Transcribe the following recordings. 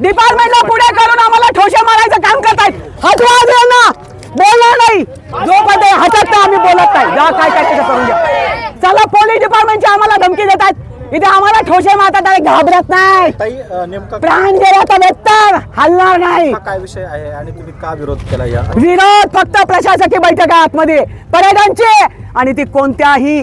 डिपार्टमेंटला पुढे करून आम्हाला ठोसे मारायचं काम करतायत हात वाजव ना बोलणार नाही जोपर्यंत हातात आम्ही बोलत नाही जा काय काय तिथं करून द्या चला पोलीस डिपार्टमेंटची आम्हाला धमकी देतात इथे आम्हाला ठोसे मारतात आणि घाबरत नाही. ताई अ, नेमका प्राण गेला तर हलणार नाही. हा काय विषय आहे आणि तुम्ही का विरोध केला या? विरोध फक्त प्रशासकीय बैठक आतमध्ये. पर्यटनचे आणि ती कोणत्याही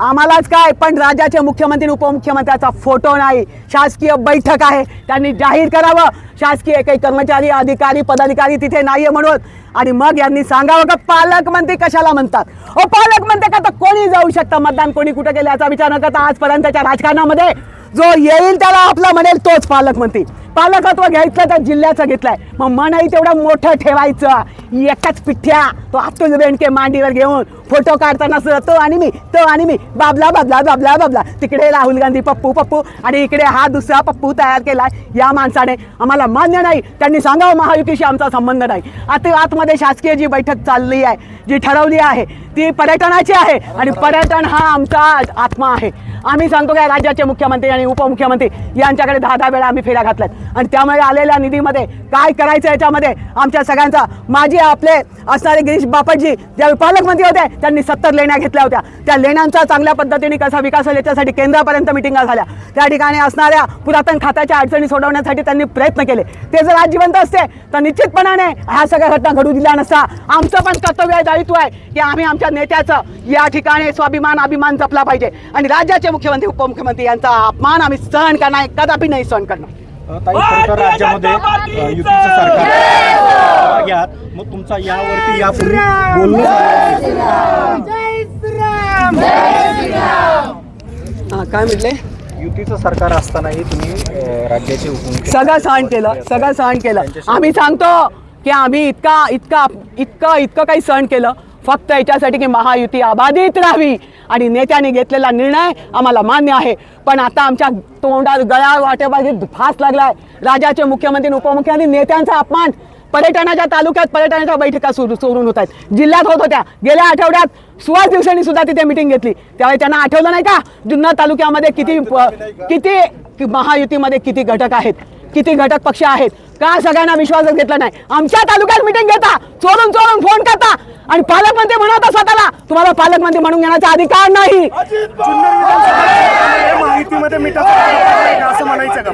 आम्हालाच काय? पण राज्याचे मुख्यमंत्री उपमुख्यमंत्र्याचा फोटो नाही. शासकीय बैठक आहे. त्यांनी जाहीर करावं. शासकीय काही कर्मचारी अधिकारी पदाधिकारी तिथे नाहीये म्हणून. आणि मग यांनी सांगावं का पालकमंत्री कशाला म्हणतात? ओ पालकमंत्री का तर कोणी जाऊ शकतं? मतदान कोणी कुठे गेले याचा विचार न करता आजपर्यंतच्या राजकारणामध्ये जो येईल त्याला आपला म्हणेल तोच पालक म्हणते पालकत्व घ्यायचं तर जिल्ह्याचं घेतलंय. मग मनही तेवढं मोठं ठेवायचं. एकाच पिठ्या तो अतुल बेंडके मांडीवर घेऊन फोटो काढताना सुद्धा तो आणि मी तो आणि मी. बाबला बाबला बाबला बाबला. तिकडे राहुल गांधी पप्पू पप्पू. आणि इकडे हा दुसरा पप्पू तयार केला या माणसाने आम्हाला मान्य नाही. त्यांनी सांगावं महायुतीशी आमचा संबंध नाही. आता आतमध्ये शासकीय जी बैठक चालली आहे जी ठरवली आहे ती पर्यटनाची आहे. आणि पर्यटन हा आमचा आत्मा आहे. आम्ही सांगतो काय राज्याचे मुख्यमंत्री आणि उपमुख्यमंत्री यांच्याकडे दहा दहा वेळा आम्ही फेऱ्या घातल्यात. आणि त्यामुळे आलेल्या निधीमध्ये काय करायचं याच्यामध्ये आमच्या सगळ्यांचा माझे आपले असणारे गिरीश बापटजी ज्यावेळी पालकमंत्री होते त्यांनी सत्तर लेण्या घेतल्या होत्या. त्या लेण्यांचा चांगल्या पद्धतीने कसा विकास होईल याच्यासाठी केंद्रापर्यंत मिटिंगा झाल्या. त्या ठिकाणी असणाऱ्या पुरातन खात्याच्या अडचणी सोडवण्यासाठी त्यांनी प्रयत्न केले. ते जर आज जिवंत असते तर निश्चितपणाने ह्या सगळ्या घटना घडू दिल्या नसता. आमचं पण कर्तव्य आहे दायित्व आहे की आम्ही आमच्या नेत्याचं या ठिकाणी स्वाभिमान अभिमान जपला पाहिजे. आणि राज्याचे मुख्यमंत्री उपमुख्यमंत्री यांचा अपमान आम्ही सहन करणार कदापि नाही सहन करणार. अ, ताई खरं तर राज्यामध्ये अ, युतीचं सरकार घ्यात मग तुमचा यावरती यापूर्वी बोलणं झालं. आहे. हा, काय म्हटले? युतीचं सरकार असतानाही तुम्ही अ, राज्याचे उपमुख्यमंत्री सगळं सहन केलं सगळं सहन केलं. आम्ही सांगतो की आम्ही इतका इतका इतकं इतकं काही सहन केलं. फक्त याच्यासाठी की महायुती अबाधित राहावी. आणि नेत्याने घेतलेला निर्णय आम्हाला मान्य आहे. पण आता आमच्या तोंडात गळ्या वाटेबाजी फास लागलाय. राज्याचे मुख्यमंत्री उपमुख्यमंत्री नेत्यांचा अपमान. पर्यटनाच्या तालुक्यात पर्यटनाच्या बैठका सुरू सुरून होत आहेत. जिल्ह्यात होत होत्या. गेल्या आठवड्यात सुहास दिवसांनी सुद्धा तिथे मिटिंग घेतली. त्यावेळी त्यांना आठवलं नाही का? जुन्नर तालुक्यामध्ये किती किती महायुतीमध्ये किती घटक आहेत? किती घटक पक्ष आहेत? का सगळ्यांना विश्वासच घेतला नाही? आमच्या तालुक्यात मिटिंग घेता चोरून चोरून फोन करता. आणि पालकमंत्री म्हणत स्वतःला तुम्हाला पालकमंत्री म्हणून घेण्याचा अधिकार नाही. माहितीमध्ये असं म्हणायचं का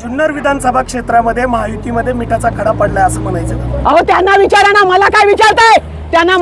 जुन्नर विधानसभा क्षेत्रामध्ये महायुतीमध्ये मिठाचा खडा पडलाय असं म्हणायचं अहो त्यांना विचारा ना मला काय विचारताय? त्यांना